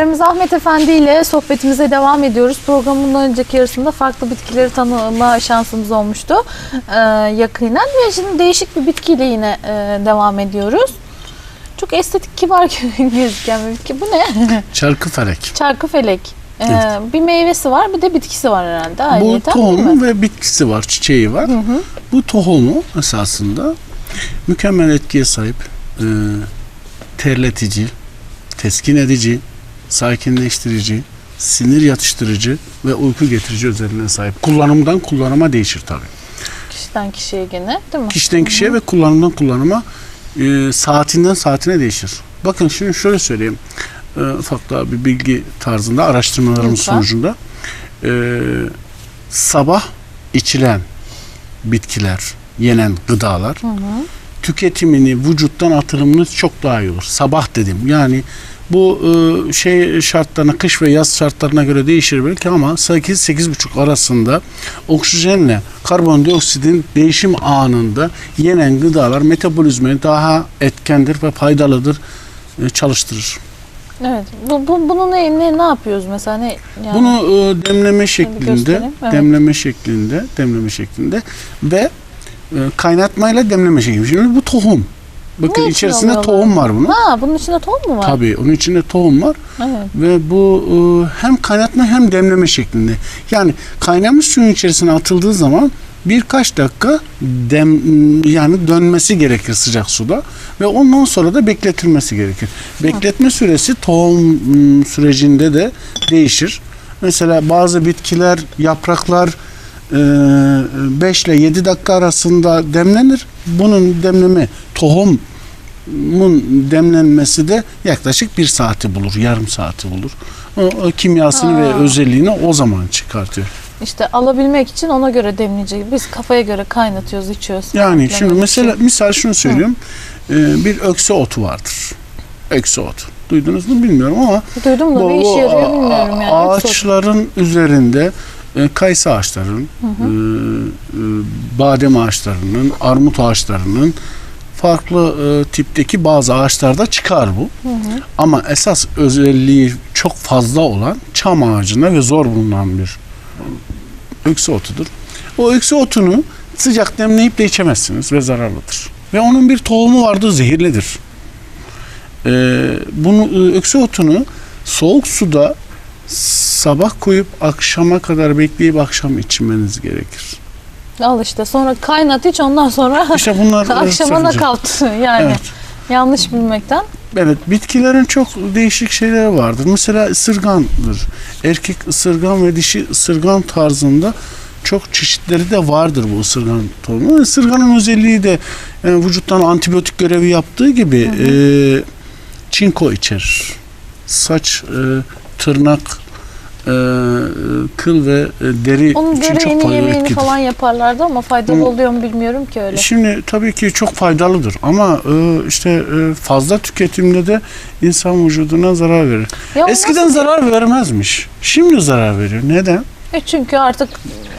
İzleyicilerimiz Ahmet Efendi ile sohbetimize devam ediyoruz. Programın önceki yarısında farklı bitkileri tanıma şansımız olmuştu e, yakinen ve şimdi değişik bir bitkiyle yine e, devam ediyoruz. Çok estetik kibar gözüken bir bitki. Bu ne? Çarkıfelek. Çarkıfelek. E, Evet. Bir meyvesi var bir de bitkisi var herhalde. Bu ayrıyeten, değil tohumu ve bitkisi var, çiçeği var. Hı hı. Bu tohumu esasında mükemmel etkiye sahip, e, terletici, teskin edici, sakinleştirici, sinir yatıştırıcı ve uyku getirici özelliğine sahip. Kullanımdan kullanıma değişir tabii. Kişiden kişiye gene değil mi? Kişiden kişiye ve kullanımdan kullanıma e, saatinden saatine değişir. Bakın şimdi şöyle söyleyeyim. E, ufak daha bir bilgi tarzında araştırmalarımız Lütfen. sonucunda e, sabah içilen bitkiler, yenen gıdalar Hı hı. tüketimini vücuttan atılımını çok daha iyi olur. Sabah dedim. Yani bu e, şey şartlarına kış ve yaz şartlarına göre değişir belki ama 8-8,5 arasında oksijenle karbondioksitin değişim anında yenen gıdalar metabolizmayı daha etkendir ve faydalıdır e, çalıştırır. Evet. Bu, bu, bunu ne, ne, ne yapıyoruz mesela? Ne, yani, Bunu e, demleme şeklinde, evet. demleme şeklinde, demleme şeklinde ve e, kaynatmayla demleme şeklinde. Şimdi bu tohum. Bakın Ne için içerisinde alıyorlar? tohum var bunun. Ha bunun içinde tohum mu var? Tabii onun içinde tohum var Evet. ve bu e, hem kaynatma hem demleme şeklinde. Yani kaynamış suyun içerisine atıldığı zaman birkaç dakika dem yani dönmesi gerekir sıcak suda ve ondan sonra da bekletilmesi gerekir. Bekletme süresi tohum m, sürecinde de değişir. Mesela bazı bitkiler, yapraklar 5 ile 7 dakika arasında demlenir. Bunun demleme tohum mun demlenmesi de yaklaşık bir saati bulur, yarım saati bulur. O, o kimyasını Ha. ve özelliğini o zaman çıkartıyor. İşte alabilmek için ona göre demleyecek. Biz kafaya göre kaynatıyoruz, içiyoruz. Yani şimdi mesela şey. misal şunu söylüyorum. Ee, bir ökse otu vardır. Ökse otu. Duydunuz mu bilmiyorum ama Duydum da ne işe yarıyor bilmiyorum yani. ağaçların üzerinde e, kayısı ağaçlarının, e, e, badem ağaçlarının, armut ağaçlarının farklı e, tipteki bazı ağaçlarda çıkar bu. Hı hı. Ama esas özelliği çok fazla olan çam ağacına ve zor bulunan bir öksü otudur. O öksü otunu sıcak demleyip de içemezsiniz ve zararlıdır. Ve onun bir tohumu vardır zehirlidir. Ee, bunu e, öksü otunu soğuk suda sabah koyup akşama kadar bekleyip akşam içmeniz gerekir. Al işte sonra kaynat iç ondan sonra İşte bunlar e, akşama kalt yani. Evet. Yanlış bilmekten. Evet, bitkilerin çok değişik şeyleri vardır. Mesela ısırgandır. Erkek ısırgan ve dişi ısırgan tarzında çok çeşitleri de vardır bu ısırgan tohumu. Isırganın özelliği de yani vücuttan antibiyotik görevi yaptığı gibi e, çinko içerir. Saç, e, tırnak, e, kıl ve e, deri Onun için çok faydalı yemeğini etkidir. falan yaparlardı ama faydalı Ama- oluyor mu bilmiyorum ki öyle. Şimdi tabii ki çok faydalıdır ama e, işte e, fazla tüketimde de insan vücuduna zarar verir. Ya Eskiden nasıl- zarar vermezmiş. Şimdi zarar veriyor. Neden? E çünkü artık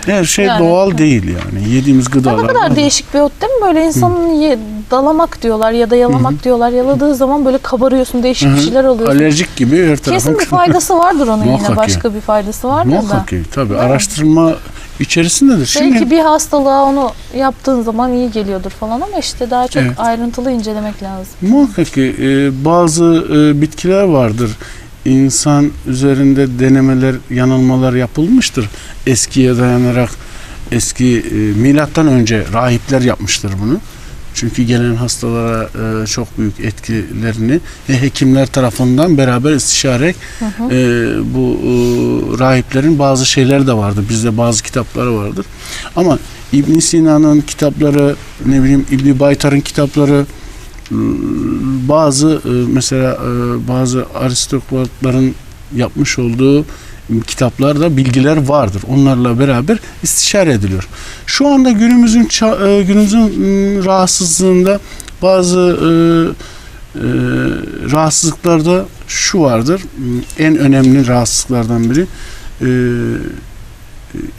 Her şey Yani, doğal değil yani. Yediğimiz gıdalar. ne kadar değişik bir ot değil mi? Böyle insanın ye, dalamak diyorlar ya da yalamak diyorlar. Yaladığı zaman böyle kabarıyorsun, değişik Hı bir şeyler oluyorsun. Alerjik gibi her tarafın. Kesin bir faydası vardır onun yine. Muhakkak Başka bir faydası vardır da. Muhakkak tabii. Araştırma içerisindedir. Şimdi Belki bir hastalığa onu yaptığın zaman iyi geliyordur falan ama işte daha çok Evet. ayrıntılı incelemek lazım. muhakkak ki e, bazı e, bitkiler vardır. İnsan üzerinde denemeler, yanılmalar yapılmıştır. Eskiye dayanarak eski e, milattan önce rahipler yapmıştır bunu. Çünkü gelen hastalara e, çok büyük etkilerini ve hekimler tarafından beraber istişarek Hı hı. e, bu e, rahiplerin bazı şeyleri de vardır. Bizde bazı kitapları vardır. Ama İbn Sina'nın kitapları, ne bileyim İbn Baytar'ın kitapları, e, bazı e, mesela e, bazı aristokratların yapmış olduğu kitaplarda bilgiler vardır. Onlarla beraber istişare ediliyor. Şu anda günümüzün e, günümüzün m, rahatsızlığında bazı e, e, rahatsızlıklarda şu vardır. En önemli rahatsızlıklardan biri e,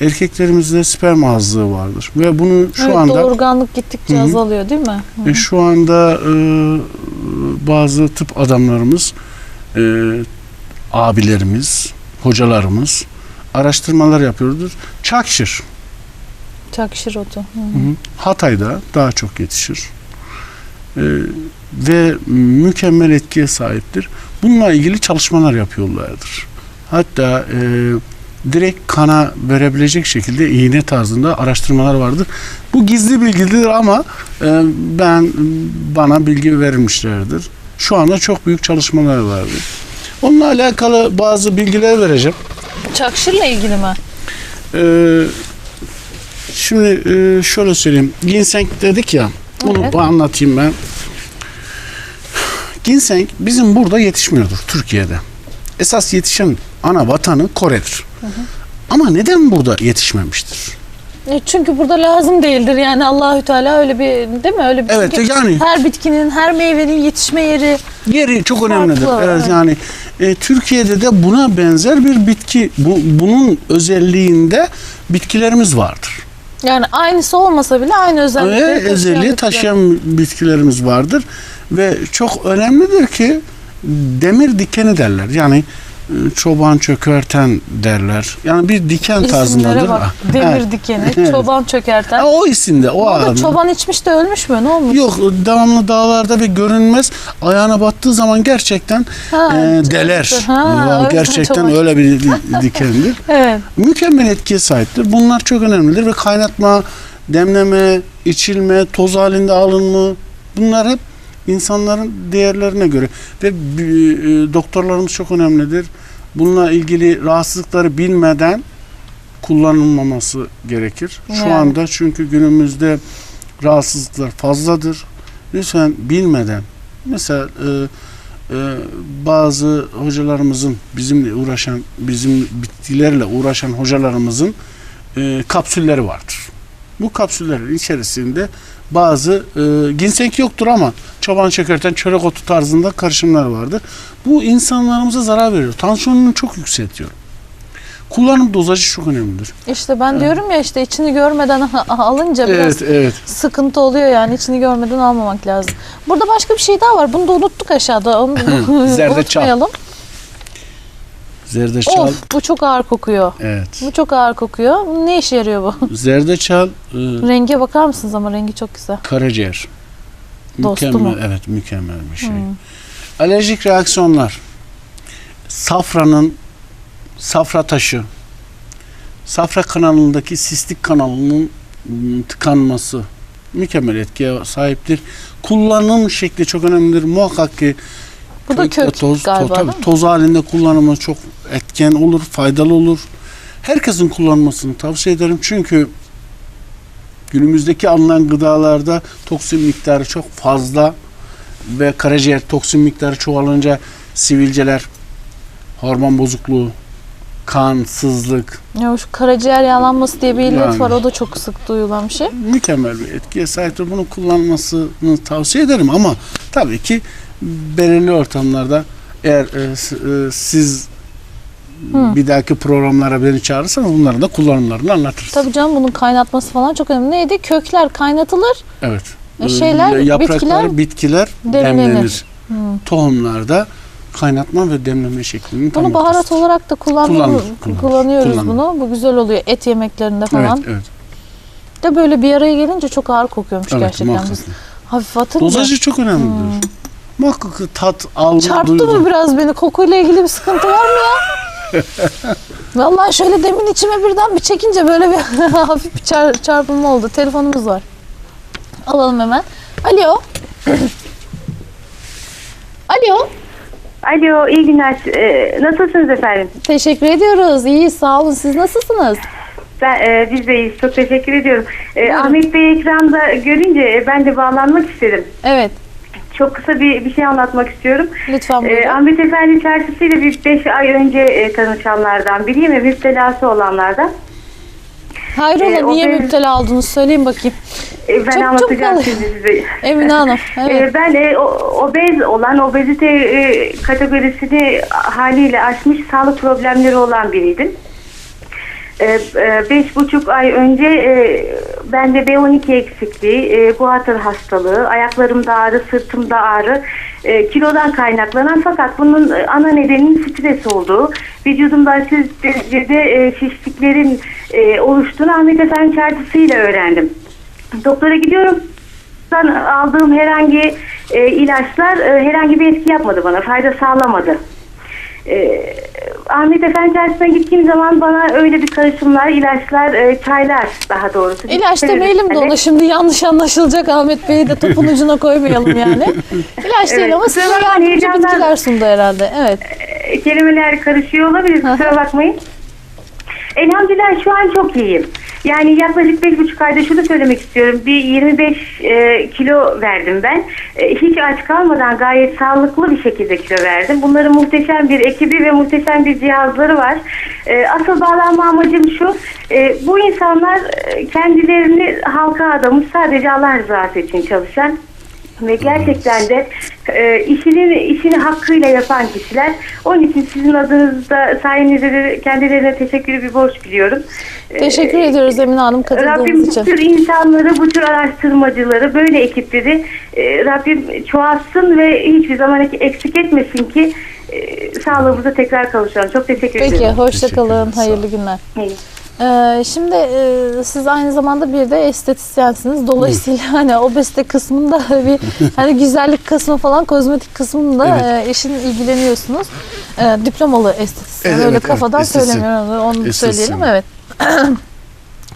erkeklerimizde sperm azlığı vardır ve bunu şu evet, anda doğurganlık gittikçe Hı hı. azalıyor değil mi? Hı. e, şu anda e, bazı tıp adamlarımız e, abilerimiz, hocalarımız araştırmalar yapıyordur. Çakşır Çakşır otu. Hı. Hı. Hatay'da daha çok yetişir. Ee, ve mükemmel etkiye sahiptir. Bununla ilgili çalışmalar yapıyorlardır. Hatta e, direkt kana verebilecek şekilde iğne tarzında araştırmalar vardır. Bu gizli bilgidir ama e, ben bana bilgi verilmişlerdir. Şu anda çok büyük çalışmalar vardır. Onunla alakalı bazı bilgiler vereceğim. Çakşırla ilgili mi? Ee, şimdi e, şöyle söyleyeyim. Ginseng dedik ya. Bunu Evet. anlatayım ben. Ginseng bizim burada yetişmiyordur Türkiye'de. Esas yetişen ana vatanı Kore'dir. Ama neden burada yetişmemiştir? E, Çünkü burada lazım değildir yani Allahü Teala öyle bir değil mi öyle bir Evet, çünkü yani- her bitkinin her meyvenin yetişme yeri Yeri çok önemlidir. Farklı, Evet, evet. yani e, Türkiye'de de buna benzer bir bitki bu, bunun özelliğinde bitkilerimiz vardır. yani aynısı olmasa bile aynı özellikleri Ve taşıyan özelliği taşıyan bitkilerimiz vardır ve çok önemlidir ki demir dikeni derler. Yani çoban çökerten derler. Yani bir diken tarzındadır. Bak. Ah, Demir evet. dikeni, çoban çökerten. O isimde, o ağırlığı. çoban içmiş de ölmüş mü? Ne olmuş? Yok devamlı dağlarda ve görünmez ayağına battığı zaman gerçekten Ha, e, deler. Ha, öyle gerçekten çoban. öyle bir di- dikendir. Evet. mükemmel etkiye sahiptir. Bunlar çok önemlidir ve kaynatma, demleme, içilme, toz halinde alınma bunlar hep insanların değerlerine göre ve e, doktorlarımız çok önemlidir. Bununla ilgili rahatsızlıkları bilmeden kullanılmaması gerekir. Şu Yani. anda çünkü günümüzde rahatsızlıklar fazladır. Lütfen bilmeden mesela e, e, bazı hocalarımızın bizimle uğraşan bizim bitkilerle uğraşan hocalarımızın e, kapsülleri vardır. Bu kapsüllerin içerisinde bazı e, ginseng yoktur ama çoban şekerten çörek otu tarzında karışımlar vardır. Bu insanlarımıza zarar veriyor. Tansiyonunu çok yükseltiyor. Kullanım dozajı çok önemlidir. İşte ben diyorum ya işte içini görmeden alınca biraz Evet, evet. sıkıntı oluyor yani içini görmeden almamak lazım. Burada başka bir şey daha var. Bunu da unuttuk aşağıda. Onu Zerdeçal. unutmayalım. Zerdeçal, Of bu çok ağır kokuyor. evet. Bu çok ağır kokuyor. Ne işe yarıyor bu? Zerdeçal, e, Renge bakar mısınız ama rengi çok güzel. karaciğer. Dostu Mükemmel, mu? evet mükemmel bir şey. Hmm. Alerjik reaksiyonlar. Safranın safra taşı, safra kanalındaki sistik kanalının tıkanması mükemmel etkiye sahiptir. Kullanım şekli çok önemlidir. Muhakkak ki Bu da kök toz, galiba to- tabii, toz halinde kullanımı çok etken olur, faydalı olur. Herkesin kullanmasını tavsiye ederim. Çünkü günümüzdeki alınan gıdalarda toksin miktarı çok fazla ve karaciğer toksin miktarı çoğalınca sivilceler, hormon bozukluğu, kan, sızlık Ya şu karaciğer yağlanması diye bir illet Yani. var. O da çok sık duyulan bir şey. mükemmel bir etkiye sahiptir. Bunu kullanmasını tavsiye ederim ama tabii ki belirli ortamlarda eğer e, e, siz Hı. bir dahaki programlara beni çağırırsanız bunların da kullanımlarını anlatırız. Tabii canım bunun kaynatması falan çok önemli. Neydi? Kökler kaynatılır. Evet. E, şeyler, Ee, yapraklar, bitkiler bitkiler, demlenir. demlenir. Hı. Tohumlarda kaynatma ve demleme şeklini Bunu baharat ortasıdır. olarak da kullanıyoruz, Kullanılır, kullanılır, kullanıyoruz kullanılır. bunu. Bu güzel oluyor et yemeklerinde falan. Evet, evet. De böyle bir araya gelince çok ağır kokuyormuş evet gerçekten. muhakkak. Hafif atınca. Dozajı çok önemlidir. Muhakkak tat alma Çarptı duygu. mı biraz beni? Kokuyla ilgili bir sıkıntı var mı ya? Vallahi şöyle demin içime birden bir çekince böyle bir hafif bir çar- çarpılma oldu. Telefonumuz var. Alalım hemen. Alo. Alo. Alo, iyi günler. Ee, nasılsınız efendim? Teşekkür ediyoruz. İyi, sağ olun. Siz nasılsınız? Ben, e, biz de iyiyiz. Çok teşekkür ediyorum. Ee, Buyurun. Ahmet Bey ekranda görünce e, ben de bağlanmak istedim. Evet. Çok kısa bir, bir şey anlatmak istiyorum. Lütfen Ee, buyurun. Ahmet Efendi çarşısıyla bir 5 ay önce e, tanışanlardan biriyim ve müptelası olanlardan. Hayrola e, o niye benim- müptela oldunuz? Söyleyin bakayım. Ee, ben Çok- çok anlatacağım kolay. şimdi size. Emine Hanım. Evet. Ee, ben e, o- obez olan, obezite e, kategorisini haliyle aşmış sağlık problemleri olan biriydim. Ee, e, beş buçuk ay önce e, bende B12 eksikliği, e, guatr hastalığı, ayaklarımda ağrı, sırtımda ağrı, e, kilodan kaynaklanan fakat bunun e, ana nedeninin stres olduğu, vücudumda aşırı derecede e, şişliklerin e, oluştuğunu Ahmet Efendi çarpısıyla öğrendim. Doktora gidiyorum. Aldığım herhangi e, ilaçlar e, herhangi bir etki yapmadı bana, fayda sağlamadı. E, Ahmet Efendi Çarşısı'na gittiğim zaman bana öyle bir karışımlar, ilaçlar, e, çaylar daha doğrusu. İlaç demeyelim de ona şimdi yanlış anlaşılacak Ahmet Bey'i de topun ucuna koymayalım yani. İlaç değil Evet, ama size yardımcı heyecandan- bitkiler sundu herhalde. Evet. E, kelimeler karışıyor olabilir, kusura bakmayın. Elhamdülillah şu an çok iyiyim. Yani yaklaşık beş buçuk ayda şunu söylemek istiyorum. Bir 25 e, kilo verdim ben. E, hiç aç kalmadan gayet sağlıklı bir şekilde kilo verdim. Bunların muhteşem bir ekibi ve muhteşem bir cihazları var. E, asıl bağlanma amacım şu. e, bu insanlar e, kendilerini halka adamış sadece Allah rızası için çalışan ve gerçekten de e, işini işini hakkıyla yapan kişiler. Onun için sizin adınızda sayenizde de kendilerine teşekkür bir borç biliyorum. E, Teşekkür ediyoruz Emine Hanım Rabbim katıldığınız bu için. tür insanları, bu tür araştırmacıları, böyle ekipleri e, Rabbim çoğaltsın ve hiçbir zaman eksik etmesin ki e, sağlığımıza tekrar kavuşalım. Çok teşekkür Peki ederim. hoşça Teşekkür kalın. ederiz, sağ Hayırlı günler. İyi. Ee, şimdi e, siz aynı zamanda bir de estetisyensiniz. Dolayısıyla hani obezite kısmında bir hani güzellik kısmı falan kozmetik kısmında Evet. e, işin ilgileniyorsunuz. E, diplomalı estetisyen. Evet, Öyle evet, kafadan evet, söylemiyorum. Onu Estetisyen. söyleyelim. Evet.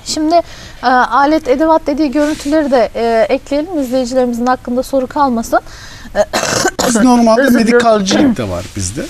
Şimdi e, alet edevat dediği görüntüleri de e, ekleyelim. izleyicilerimizin hakkında soru kalmasın. Biz normalde medikalcilik de var bizde.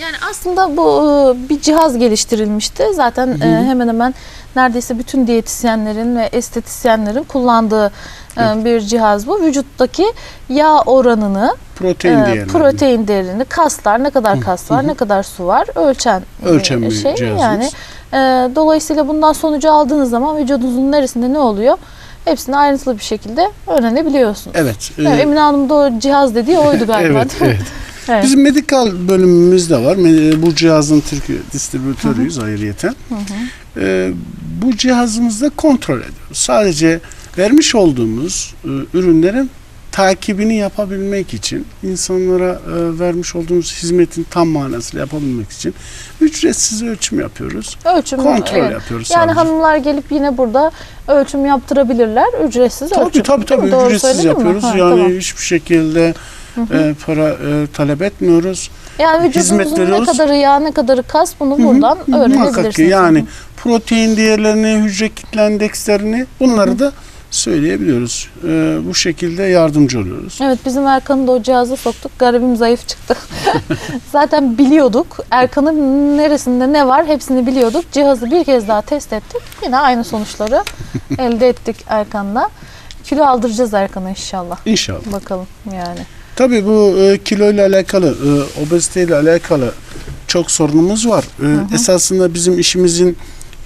Yani aslında bu e, bir cihaz geliştirilmişti. Zaten e, hemen hemen neredeyse bütün diyetisyenlerin ve estetisyenlerin kullandığı e, bir cihaz bu. Vücuttaki yağ oranını, Protein e, protein değerini, kaslar ne kadar kas var, ne kadar su var ölçen Ölçen bir şey. cihazımız. Yani e, dolayısıyla bundan sonucu aldığınız zaman vücudunuzun neresinde ne oluyor? Hepsini ayrıntılı bir şekilde öğrenebiliyorsunuz. Evet. e, Evet, Emine Hanım da o cihaz dediği oydu galiba. evet, evet. Evet. Bizim medikal bölümümüz de var. Me- Bu cihazın Türkiye distribütörüyüz ayrıyeten. Ee, bu cihazımızda kontrol ediyoruz. Sadece vermiş olduğumuz e, ürünlerin takibini yapabilmek için, insanlara e, vermiş olduğumuz hizmetin tam manasıyla yapabilmek için ücretsiz ölçüm yapıyoruz. Ölçüm Kontrol evet. yapıyoruz Yani sadece. hanımlar gelip yine burada ölçüm yaptırabilirler. Ücretsiz Tabii ölçüm. tabii tabii Doğru ücretsiz yapıyoruz. Ha, yani tamam. hiçbir şekilde e, para e, talep etmiyoruz. Yani hizmet vücudunuzun ne veriyoruz. kadarı yağ ne kadarı kas bunu buradan Muhakkak öğrenebilirsiniz. ki yani protein değerlerini, hücre kitle endekslerini bunları da söyleyebiliyoruz. Ee, bu şekilde yardımcı oluyoruz. Evet bizim Erkan'ı da o cihaza soktuk. Garibim zayıf çıktı. Zaten biliyorduk. Erkan'ın neresinde ne var hepsini biliyorduk. Cihazı bir kez daha test ettik. Yine aynı sonuçları elde ettik Erkan'la. Kilo aldıracağız Erkan'a inşallah. İnşallah. Bakalım yani. Tabii bu e, kilo ile alakalı, e, obezite ile alakalı çok sorunumuz var. E, esasında bizim işimizin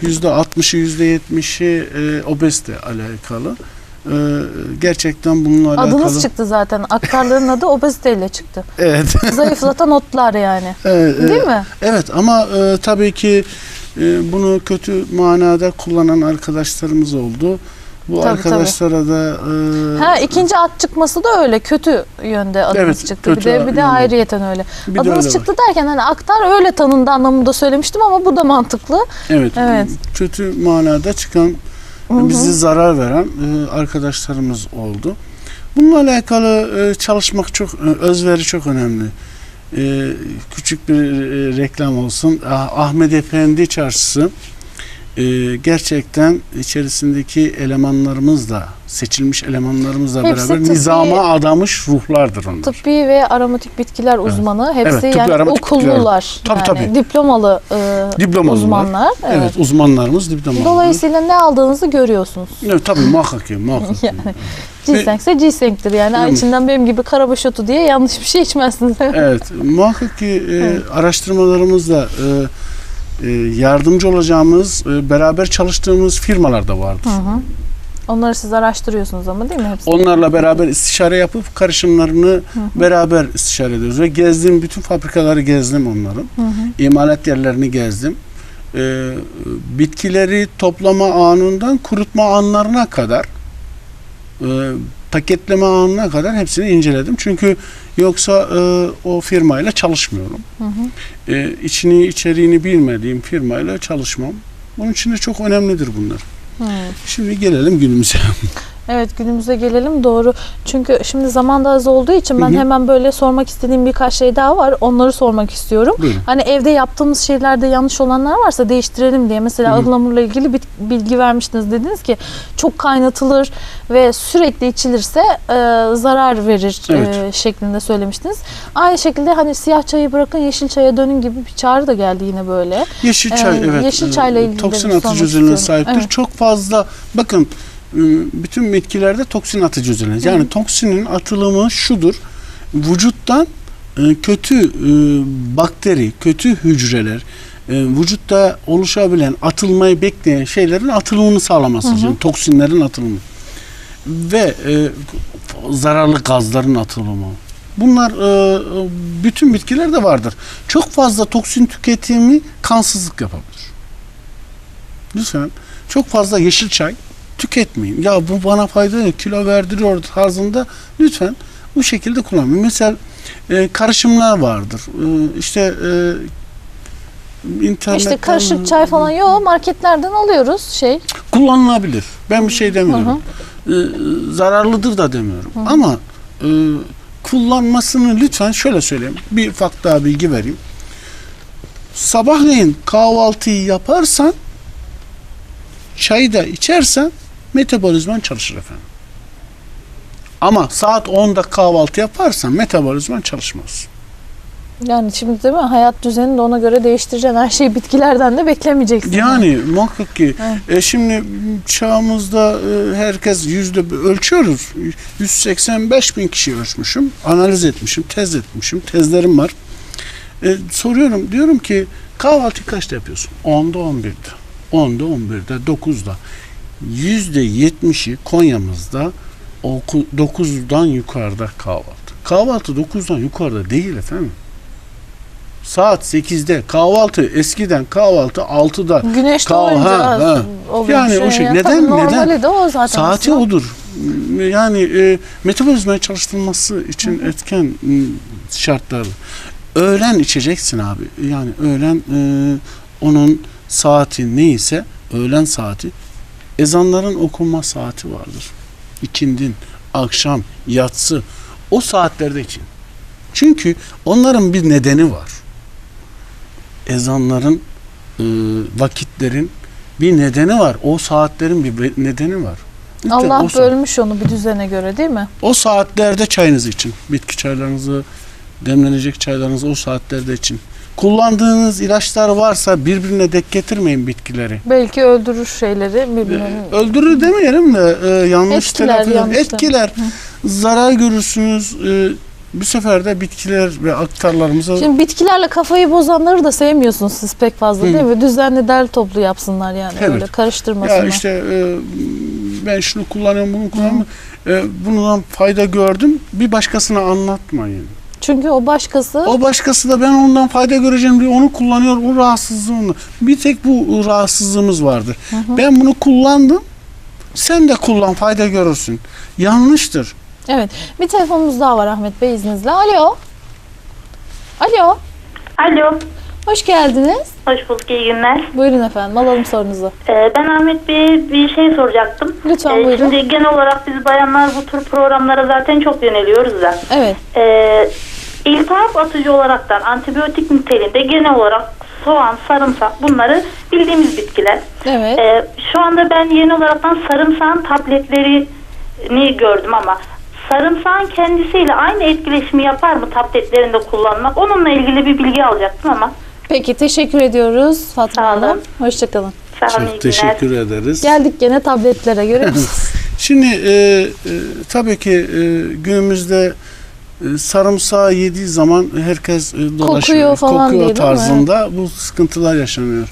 %60'ı %70'i e, obezite alakalı. E, gerçekten bununla alakalı. Adınız çıktı zaten. Aktarların adı obeziteyle çıktı. Evet. Zayıflatan otlar yani. Evet, e, Değil mi? Evet ama e, tabii ki e, bunu kötü manada kullanan arkadaşlarımız oldu. Bu Tabii, arkadaşlara da e, Ha ikinci at çıkması da öyle kötü yönde adınız Evet, çıktı. Bir de bir de yönde. ayrıyeten öyle. bir de adınız öyle var. çıktı derken hani aktar öyle tanındı anlamında söylemiştim ama bu da mantıklı. Evet, Evet. kötü manada çıkan Hı hı. bizi zarar veren e, arkadaşlarımız oldu. Bununla alakalı e, çalışmak çok e, özveri çok önemli. E, küçük bir e, reklam olsun. Ah- Ahmet Efendi Çarşısı e, gerçekten içerisindeki elemanlarımızla seçilmiş elemanlarımızla Hepsi beraber tıbbi- nizama adamış ruhlardır onlar. Tıbbi ve aromatik bitkiler uzmanı. Hepsi Evet, tıbbi yani okullular. Tabii, yani tabii. Diplomalı e, Diplomalılar. uzmanlar. Evet. Evet. uzmanlarımız diplomalı. Dolayısıyla ne aldığınızı görüyorsunuz. Evet, tabii muhakkak ki muhakkak. ki. Yani ginsengse ginsengtir yani. Yani- içinden benim gibi karabaş otu diye yanlış bir şey içmezsiniz. Evet, muhakkak ki e, Evet. araştırmalarımızda e, e, yardımcı olacağımız, e, beraber çalıştığımız firmalar da vardır. Hı hı. Onları siz araştırıyorsunuz ama değil mi hepsi? Onlarla beraber istişare yapıp karışımlarını beraber istişare ediyoruz ve gezdiğim bütün fabrikaları gezdim onların. Hı hı. İmalat yerlerini gezdim. e, bitkileri toplama anından kurutma anlarına kadar e, paketleme anına kadar hepsini inceledim. Çünkü yoksa e, o firmayla çalışmıyorum. Hı hı. E, içini içeriğini bilmediğim firmayla çalışmam. Bunun için de çok önemlidir bunlar. Hı. Şimdi gelelim günümüze. Evet günümüze gelelim doğru. Çünkü şimdi zaman da az olduğu için ben Hı hı. hemen böyle sormak istediğim birkaç şey daha var. Onları sormak istiyorum. Buyurun. Hani evde yaptığımız şeylerde yanlış olanlar varsa değiştirelim diye. Mesela Hı hı. ıhlamurla ilgili bir bilgi vermiştiniz. Dediniz ki çok kaynatılır ve sürekli içilirse e, zarar verir Evet. e, şeklinde söylemiştiniz. Aynı şekilde hani siyah çayı bırakın yeşil çaya dönün gibi bir çağrı da geldi yine böyle. Yeşil çay Ee, evet. yeşil e, çayla ilgili toksin atıcı özelliğine sahiptir. Evet. Çok fazla bakın e, bütün bitkilerde toksin atıcı özelliği. Yani toksinin atılımı şudur. Vücuttan e, kötü e, bakteri, kötü hücreler e, vücutta oluşabilen, atılmayı bekleyen şeylerin atılımını sağlaması Hı hı. için toksinlerin atılımı ve zararlı gazların atılımı. Bunlar bütün bitkilerde vardır. Çok fazla toksin tüketimi kansızlık yapabilir. Lütfen çok fazla yeşil çay tüketmeyin. Ya bu bana fayda yok, kilo verdiriyor tarzında lütfen bu şekilde kullanmayın. Mesela e, karışımlar vardır. E, işte e, internetten İşte karışık çay falan yok marketlerden alıyoruz şey. kullanılabilir. Ben bir şey demiyorum. E, zararlıdır da demiyorum. Ama e, kullanmasını lütfen şöyle söyleyeyim. Bir ufak daha bilgi vereyim. Sabahleyin kahvaltıyı yaparsan çayı da içersen metabolizman çalışır efendim. Ama saat 10'da kahvaltı yaparsan metabolizman çalışmaz. Yani şimdi değil mi hayat düzenini de ona göre değiştireceksin. Her şeyi bitkilerden de beklemeyeceksin. Yani muhakkak ki Evet. e, şimdi çağımızda e, herkes yüzde ölçüyoruz. 185 bin kişi ölçmüşüm, analiz etmişim, tez etmişim, tezlerim var. E, soruyorum diyorum ki kahvaltı kaçta yapıyorsun? 10'da 11'de. 10'da 11'de 9'da. Yüzde 70'i Konya'mızda oku- 9'dan yukarıda kahvaltı. Kahvaltı 9'dan yukarıda değil efendim. Saat 8'de kahvaltı eskiden kahvaltı 6'da Güneş Kal- doğunca ha, ha. Yani bir o şey. ya. Neden- Tabii neden? de o zaten. Saati aslında. odur. Yani e, metabolizmayı çalıştırması için etken m, şartlar. Öğlen içeceksin abi. Yani öğlen e, onun saati neyse öğlen saati ezanların okunma saati vardır. İkindin, akşam, yatsı o saatlerde için. Çünkü onların bir nedeni var. Ezanların e, vakitlerin bir nedeni var. O saatlerin bir nedeni var. Lütfen Allah bölmüş onu bir düzene göre değil mi? o saatlerde çayınızı için. Bitki çaylarınızı, demlenecek çaylarınızı o saatlerde için. Kullandığınız ilaçlar varsa birbirine dek getirmeyin bitkileri. Belki öldürür şeyleri Ee, birbirlerini. öldürür demeyelim de e, yanlış Etkiler, telaffuz yanlış etkiler. Zarar görürsünüz. E, bu sefer de bitkiler ve aktarlarımıza Şimdi bitkilerle kafayı bozanları da sevmiyorsunuz siz pek fazla Hı. değil mi? Düzenli derli toplu yapsınlar yani Evet. öyle karıştırmasınlar. Ya işte e, ben şunu kullanıyorum, bunu kullanıyorum. E, bundan fayda gördüm. Bir başkasına anlatmayın. Çünkü o başkası O başkası da ben ondan fayda göreceğim diye onu kullanıyor. O rahatsızlığını. Bir tek bu rahatsızlığımız vardır. Ben bunu kullandım. Sen de kullan fayda görürsün. Yanlıştır. Evet. Bir telefonumuz daha var Ahmet Bey izninizle. Alo. Alo. Alo, Hoş geldiniz. hoş bulduk, iyi günler. Buyurun efendim alalım sorunuzu. Ee, ben Ahmet Bey'e bir şey soracaktım. Lütfen Ee, buyurun. Şimdi genel olarak biz bayanlar bu tür programlara zaten çok yöneliyoruz da. Evet. Ee, iltihap atıcı olaraktan antibiyotik niteliğinde genel olarak soğan, sarımsak bunları bildiğimiz bitkiler. Evet. Ee, şu anda ben yeni olaraktan sarımsağın tabletlerini gördüm ama sarımsağın kendisiyle aynı etkileşimi yapar mı tabletlerinde kullanmak? Onunla ilgili bir bilgi alacaktım ama. Peki teşekkür ediyoruz Fatma Sağ olun. Hanım. Hoşçakalın. Sağ olun, iyi Çok teşekkür ederiz. Geldik gene tabletlere göre. Şimdi e, e, tabii ki e, günümüzde e, sarımsağı yediği zaman herkes e, dolaşıyor. Kokuyor falan kokuyor değil tarzında bu sıkıntılar yaşanıyor.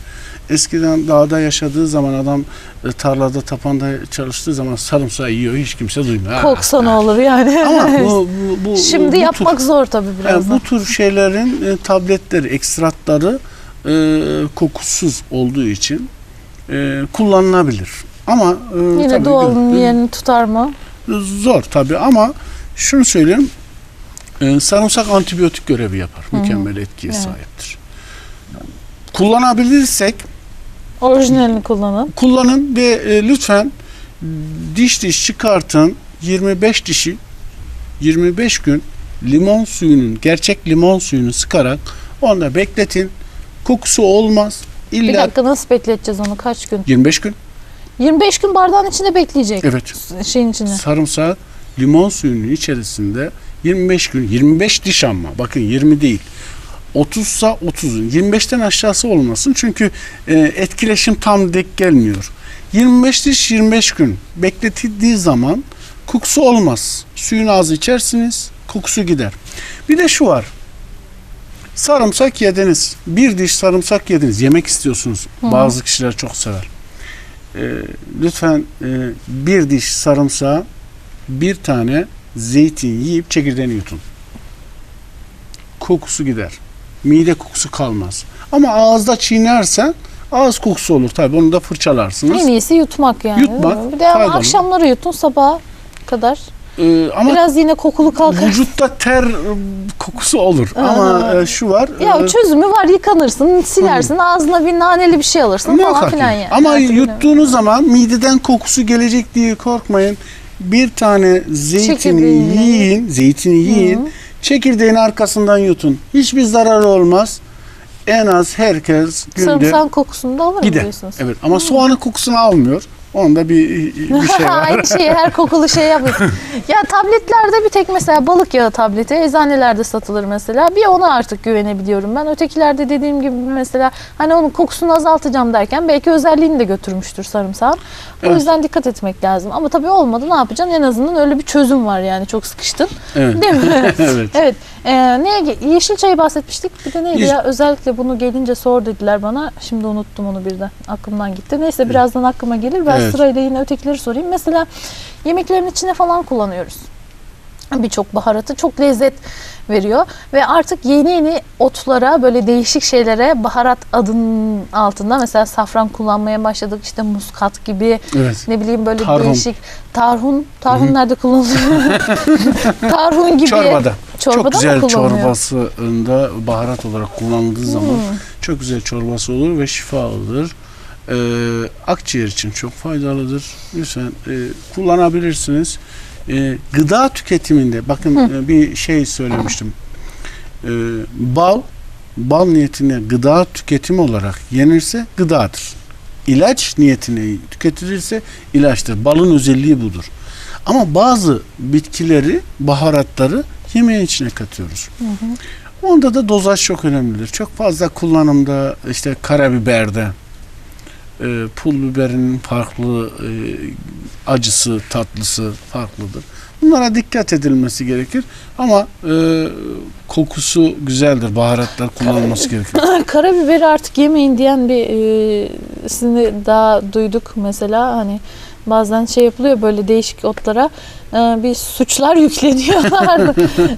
Eskiden dağda yaşadığı zaman adam e, tarlada tapanda çalıştığı zaman sarımsağı yiyor hiç kimse duymuyor. Koksa ne olur yani. Ama bu, bu, bu, Şimdi bu yapmak tür, zor tabii biraz. yani bu tür şeylerin e, tabletleri, ekstratları e, kokusuz olduğu için e, kullanılabilir. Ama e, Yine tabii doğalın yerini tutar mı? zor tabii ama şunu söyleyeyim. E, sarımsak antibiyotik görevi yapar. Mükemmel etkiye Evet. sahiptir. Kullanabilirsek Orijinalini kullanın. kullanın ve e, lütfen diş diş çıkartın 25 dişi 25 gün limon suyunun gerçek limon suyunu sıkarak onda bekletin. Kokusu olmaz. Bir İlla dakika nasıl bekleteceğiz onu kaç gün? 25 gün. 25 gün bardağın içinde bekleyecek. Evet. Şeyin içine. Sarımsak limon suyunun içerisinde 25 gün 25 diş ama bakın 20 değil. 30 sa 30'un 25'ten aşağısı olmasın çünkü e, etkileşim tam denk gelmiyor. 25 diş 25 gün bekletildiği zaman kokusu olmaz. Suyun ağzı içersiniz kokusu gider. Bir de şu var. Sarımsak yediniz. Bir diş sarımsak yediniz. Yemek istiyorsunuz. Bazı kişiler çok sever. E, lütfen e, bir diş sarımsağı bir tane zeytin yiyip çekirdeğini yutun. Kokusu gider. Mide kokusu kalmaz. Ama ağızda çiğnersen ağız kokusu olur tabii. Onu da fırçalarsınız. En iyisi yutmak yani. Yutmak? Bir de ama akşamları yutun sabaha kadar. Ee, ama Biraz yine kokulu kalkar. vücutta ter kokusu olur. Aha. Ama e, şu var. Ya e, çözümü var yıkanırsın, silersin, ağzına bir naneli bir şey alırsın falan filan yani. Ama türlü. yuttuğunuz zaman mideden kokusu gelecek diye korkmayın. Bir tane zeytini yiyin, zeytini yiyin. Çekirdeğin arkasından yutun. Hiçbir zararı olmaz. En az herkes günde Sarımsağın kokusunu da alır gider. diyorsunuz. Evet ama soğanın kokusunu almıyor. Onda bir bir şey var. Aynı şeyi her kokulu şey yapıyor. ya tabletlerde bir tek mesela balık yağı tableti eczanelerde satılır mesela. Bir ona artık güvenebiliyorum ben. Ötekilerde dediğim gibi mesela hani onun kokusunu azaltacağım derken belki özelliğini de götürmüştür sarımsağın. O Evet. yüzden dikkat etmek lazım. Ama tabii olmadı ne yapacaksın? En azından öyle bir çözüm var yani çok sıkıştın. Evet. Değil mi? evet. Evet. Ee, neye ge- yeşil çayı bahsetmiştik. Bir de neydi Yeş- ya? Özellikle bunu gelince sor dediler bana. Şimdi unuttum onu birden. Aklımdan gitti. Neyse birazdan aklıma gelir. Ben Evet. sırayla yine ötekileri sorayım. Mesela yemeklerin içine falan kullanıyoruz. Birçok baharatı çok lezzet veriyor ve artık yeni yeni otlara böyle değişik şeylere baharat adının altında mesela safran kullanmaya başladık işte muskat gibi Evet. ne bileyim böyle Tarhun. değişik tarhun tarhun nerede kullanılıyor tarhun gibi Çorbada. Çorbada çok güzel çorbasında baharat olarak kullanıldığı zaman Hmm. çok güzel çorbası olur ve şifalıdır. Ee, akciğer için çok faydalıdır. Lütfen e, kullanabilirsiniz. Ee, gıda tüketiminde bakın e, bir şey söylemiştim. Ee, bal bal niyetine gıda tüketimi olarak yenirse gıdadır. İlaç niyetine tüketilirse ilaçtır. Balın özelliği budur. Ama bazı bitkileri, baharatları yemeğin içine katıyoruz. Onda da dozaj çok önemlidir. Çok fazla kullanımda işte karabiberde, e, pul biberinin farklı e, acısı, tatlısı farklıdır. Bunlara dikkat edilmesi gerekir. Ama e, kokusu güzeldir. Baharatlar kullanılması gerekir. Karabiberi artık yemeyin diyen bir e, sini daha duyduk mesela hani bazen şey yapılıyor böyle değişik otlara e, bir suçlar yükleniyor. zaman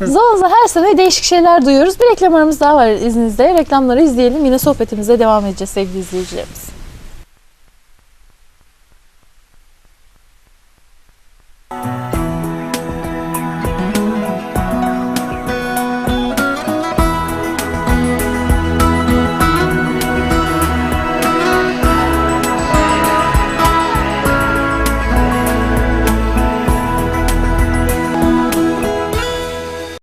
zaman her sene değişik şeyler duyuyoruz. Bir reklam aramız daha var izninizle. Reklamları izleyelim yine sohbetimize devam edeceğiz sevgili izleyicilerimiz.